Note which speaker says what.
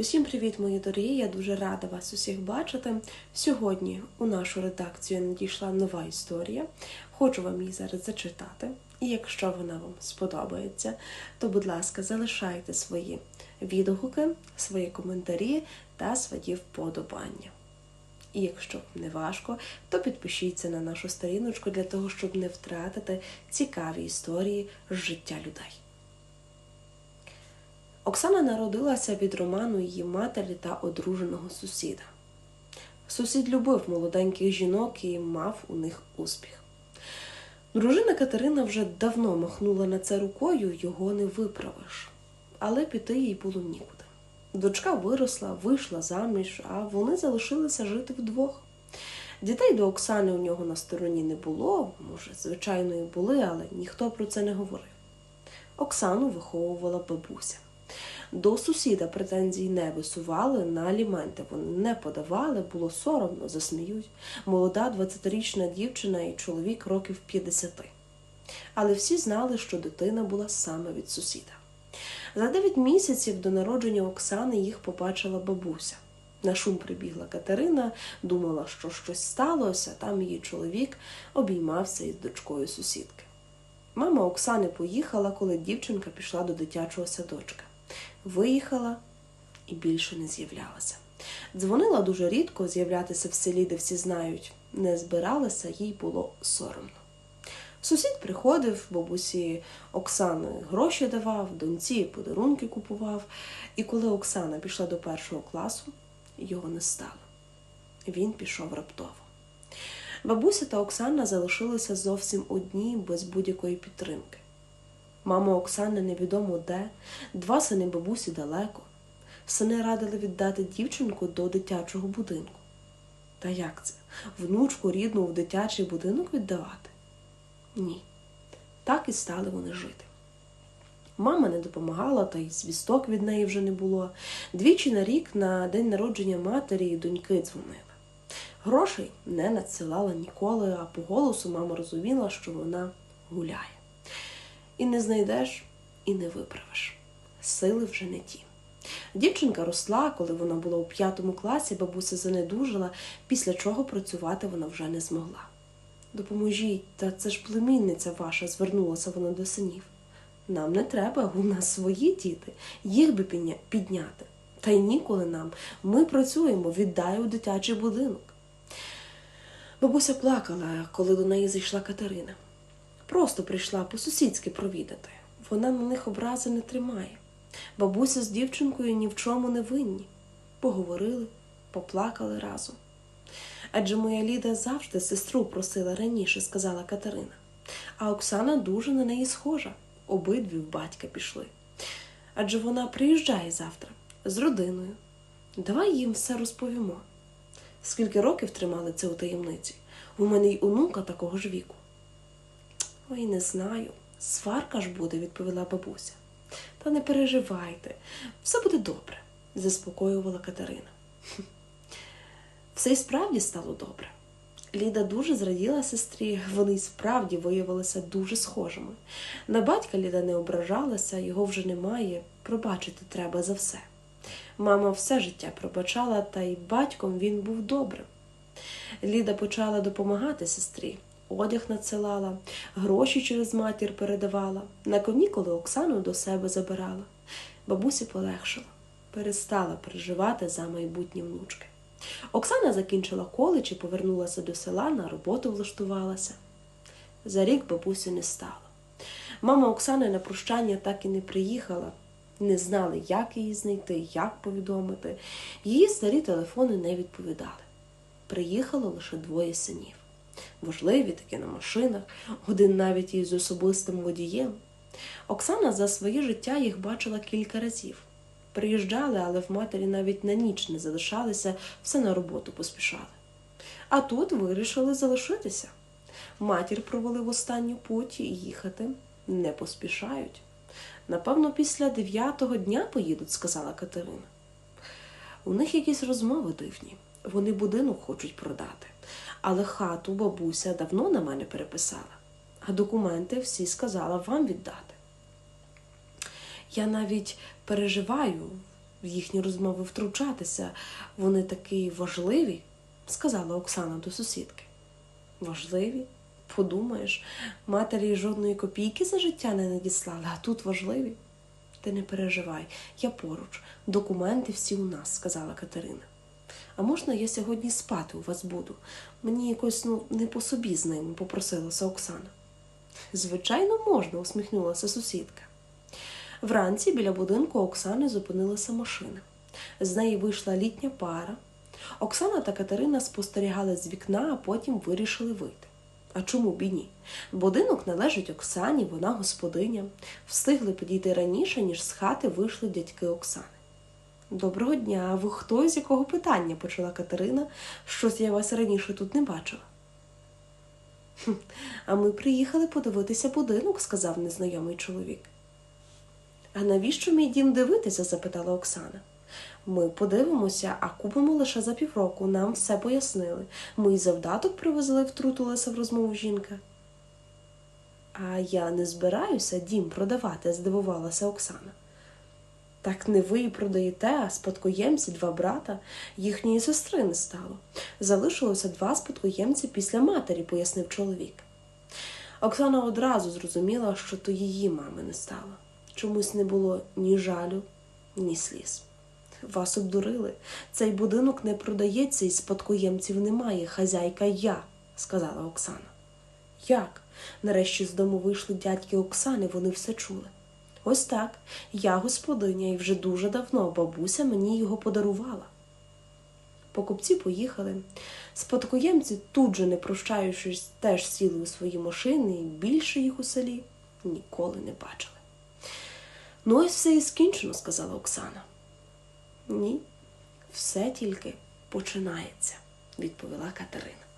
Speaker 1: Усім привіт, мої дорогі! Я дуже рада вас усіх бачити. Сьогодні у нашу редакцію надійшла нова історія. Хочу вам її зараз зачитати. І якщо вона вам сподобається, то, будь ласка, залишайте свої відгуки, свої коментарі та свої вподобання. І якщо не важко, то підпишіться на нашу сторіночку для того, щоб не втратити цікаві історії з життя людей. Оксана народилася від роману її матері та одруженого сусіда. Сусід любив молоденьких жінок і мав у них успіх. Дружина Катерина вже давно махнула на це рукою, його не виправиш, але піти їй було нікуди. Дочка виросла, вийшла заміж, а вони залишилися жити вдвох. Дітей до Оксани у нього на стороні не було, може, звичайно, і були, але ніхто про це не говорив. Оксану виховувала бабуся. До сусіда претензій не висували, на аліменти вони не подавали, було соромно, засміють. Молода 20-річна дівчина і чоловік років 50. Але всі знали, що дитина була саме від сусіда. За 9 місяців до народження Оксани їх побачила бабуся. На шум прибігла Катерина, думала, що щось сталося, там її чоловік обіймався із дочкою сусідки. Мама Оксани поїхала, коли дівчинка пішла до дитячого садочка. Виїхала і більше не з'являлася. Дзвонила дуже рідко з'являтися в селі, де всі знають, не збиралася, їй було соромно. Сусід приходив, бабусі Оксани гроші давав, доньці подарунки купував, і коли Оксана пішла до першого класу, його не стало. Він пішов раптово. Бабуся та Оксана залишилися зовсім одні, без будь-якої підтримки. Мама Оксани невідомо де, два сини бабусі далеко. Сини радили віддати дівчинку до дитячого будинку. Та як це? Внучку рідну в дитячий будинок віддавати? Ні. Так і стали вони жити. Мама не допомагала, та й звісток від неї вже не було. Двічі на рік на день народження матері і доньки дзвонили. Грошей не надсилала ніколи, а по голосу мама розуміла, що вона гуляє. І не знайдеш, і не виправиш. Сили вже не ті. Дівчинка росла, коли вона була у п'ятому класі, бабуся занедужила, після чого працювати вона вже не змогла. Допоможіть, та це ж племінниця ваша, звернулася вона до синів. Нам не треба, у нас свої діти, їх би підняти. Та й ніколи нам. Ми працюємо, віддай у дитячий будинок. Бабуся плакала, коли до неї зайшла Катерина. Просто прийшла по-сусідськи провідати. Вона на них образи не тримає. Бабуся з дівчинкою ні в чому не винні. Поговорили, поплакали разом. Адже моя Ліда завжди сестру просила раніше, сказала Катерина. А Оксана дуже на неї схожа. Обидві в батька пішли. Адже вона приїжджає завтра з родиною. Давай їм все розповімо. Скільки років тримали це у таємниці? У мене й онука такого ж віку. Ой, не знаю. Сварка ж буде, відповіла бабуся. Та не переживайте, все буде добре, заспокоювала Катерина. Все й справді стало добре. Ліда дуже зраділа сестрі, вони й справді виявилися дуже схожими. На батька Ліда не ображалася, його вже немає, пробачити треба за все. Мама все життя пробачала, та й батьком він був добрим. Ліда почала допомагати сестрі, одяг надсилала, гроші через матір передавала, на канікули Оксану до себе забирала. Бабусі полегшила, перестала переживати за майбутні внучки. Оксана закінчила коледж і повернулася до села, на роботу влаштувалася. За рік бабусі не стало. Мама Оксани на прощання так і не приїхала, не знали, як її знайти, як повідомити. Її старі телефони не відповідали. Приїхало лише двоє синів. Важливі такі на машинах, один навіть із особистим водієм. Оксана за своє життя їх бачила кілька разів. Приїжджали, але в матері навіть на ніч не залишалися, все на роботу поспішали. А тут вирішили залишитися. Матір провели в останню путь і їхати не поспішають. Напевно, після дев'ятого дня поїдуть, сказала Катерина. У них якісь розмови дивні. Вони будинок хочуть продати, але хату бабуся давно на мене переписала, а документи всі сказала вам віддати. Я навіть переживаю, в їхні розмови втручатися. Вони такі важливі, сказала Оксана до сусідки. Важливі? Подумаєш, матері жодної копійки за життя не надіслали, а тут важливі. Ти не переживай, я поруч, документи всі у нас, сказала Катерина. А можна я сьогодні спати у вас буду? Мені якось ну, не по собі з ними, попросилася Оксана. Звичайно, можна, усміхнулася сусідка. Вранці біля будинку Оксани зупинилася машина. З неї вийшла літня пара. Оксана та Катерина спостерігали з вікна, а потім вирішили вийти. А чому б і ні? Будинок належить Оксані, вона господиня. Встигли підійти раніше, ніж з хати вийшли дядьки Оксани. Доброго дня, ви хто з якого питання? почала Катерина. Щось я вас раніше тут не бачила. «Хм, А ми приїхали подивитися будинок, сказав незнайомий чоловік. А навіщо мій дім дивитися? запитала Оксана. Ми подивимося, а купимо лише за півроку. Нам все пояснили. Ми й завдаток привезли, втрутилася в розмову жінка. А я не збираюся дім продавати, здивувалася Оксана. Так не ви і продаєте, а спадкоємці два брата, їхньої сестри не стало. Залишилося два спадкоємці після матері, пояснив чоловік. Оксана одразу зрозуміла, що то її мами не стало. Чомусь не було ні жалю, ні сліз. Вас обдурили. Цей будинок не продається і спадкоємців немає. Хазяйка я, сказала Оксана. Як? Нарешті з дому вийшли дядьки Оксани, вони все чули. Ось так, я господиня, і вже дуже давно бабуся мені його подарувала. Покупці поїхали. Спадкоємці, тут же не прощаючись, теж сіли у свої машини і більше їх у селі ніколи не бачили. Ну, ось все і скінчено, сказала Оксана. Ні, все тільки починається, відповіла Катерина.